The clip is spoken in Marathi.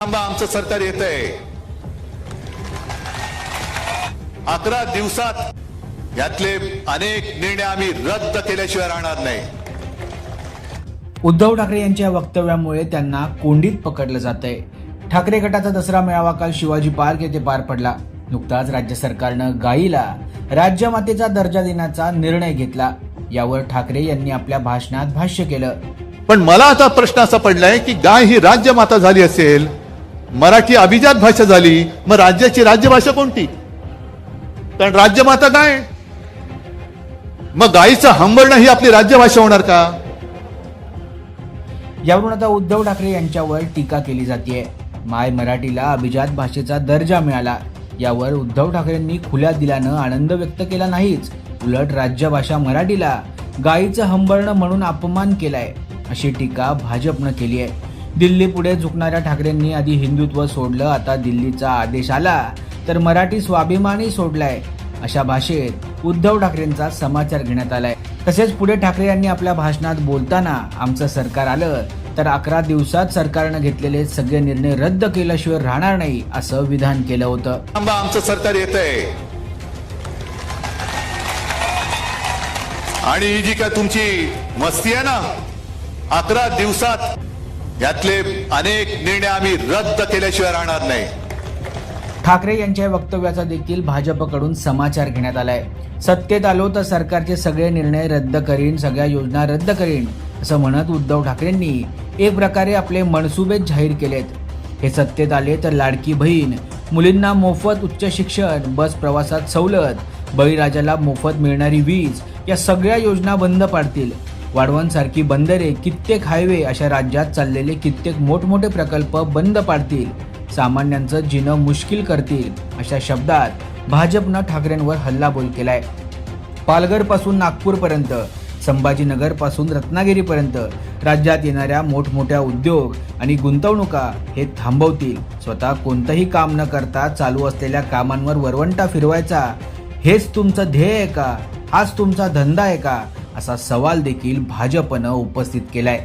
आमचं सरकार येत आहे अकरा दिवसात यातले अनेक निर्णय आम्ही रद्द केल्याशिवाय राहणार नाही. उद्धव ठाकरे यांच्या वक्तव्यामुळे त्यांना कोंडीत पकडलं जात आहे ठाकरे गटाचा दसरा मेळावा काल शिवाजी पार्क येथे पार पडला. नुकताच राज्य सरकारनं गायीला राज्यमातेचा दर्जा देण्याचा निर्णय घेतला. यावर ठाकरे यांनी आपल्या भाषणात भाष्य केलं. पण मला आता प्रश्न असा पडलाय की गाय ही राज्यमाता झाली असेल मराठी अभिजात भाषा झाली मग राज्याची राज्यभाषा कोणती? कारण राज्यमाता काय? मग गायीचं हंबरणं ही आपली राज्यभाषा होणार का? यावरून आता उद्धव ठाकरे यांच्यावर टीका केली जाते. माय मराठीला अभिजात भाषेचा दर्जा मिळाला. यावर उद्धव ठाकरेंनी खुल्या दिल्यानं आनंद व्यक्त केला नाहीच. उलट राज्यभाषा मराठीला गायीचं हंबरणं म्हणून अपमान केलाय अशी टीका भाजपनं केली आहे. दिल्ली पुढे झुकणाऱ्या ठाकरेंनी आधी हिंदुत्व सोडलं आता दिल्लीचा आदेश आला. तर मराठी स्वाभिमानही सोडलाय अशा भाषेत उद्धव ठाकरेंचा समाचार घेण्यात आलाय. तसेच पुढे ठाकरे यांनी आपल्या भाषणात बोलताना आमचं सरकार आलं तर अकरा दिवसात सरकारनं घेतलेले सगळे निर्णय रद्द केल्याशिवाय राहणार नाही असं विधान केलं होतं. आमचं सरकार येत आहे आणि ही जी काय तुमची मस्ती आहे ना अकरा दिवसात यातले अनेक निर्णय आम्ही रद्द केल्याशिवाय राहणार नाही. ठाकरे यांच्या वक्तव्याचा देखील भाजपकडून समाचार घेण्यात आलाय. सत्तेत आलो तर सरकारचे सगळे निर्णय रद्द करीन सगळ्या योजना रद्द करीन असं म्हणत उद्धव ठाकरेंनी एक प्रकारे आपले मनसुबे जाहीर केलेत. हे सत्तेत आले तर लाडकी बहीण मुलींना मोफत उच्च शिक्षण बस प्रवासात सवलत बळीराजाला मोफत मिळणारी वीज या सगळ्या योजना बंद पाडतील. वाढवणसारखी बंदरे कित्येक हायवे अशा राज्यात चाललेले कित्येक मोठमोठे प्रकल्प बंद पाडतील. सामान्यांचं जिणं मुश्किल करतील अशा शब्दात भाजपनं ठाकरेंवर हल्लाबोल केलाय. पालघरपासून नागपूरपर्यंत संभाजीनगरपासून रत्नागिरीपर्यंत राज्यात येणाऱ्या मोठमोठ्या उद्योग आणि गुंतवणुका हे थांबवतील. स्वतः कोणतंही काम न करता चालू असलेल्या कामांवर वरवंटा फिरवायचा हेच तुमचं ध्येय आहे का? हाच तुमचा धंदा आहे का? असा सवाल देखील भाजपनं उपस्थित केलाय.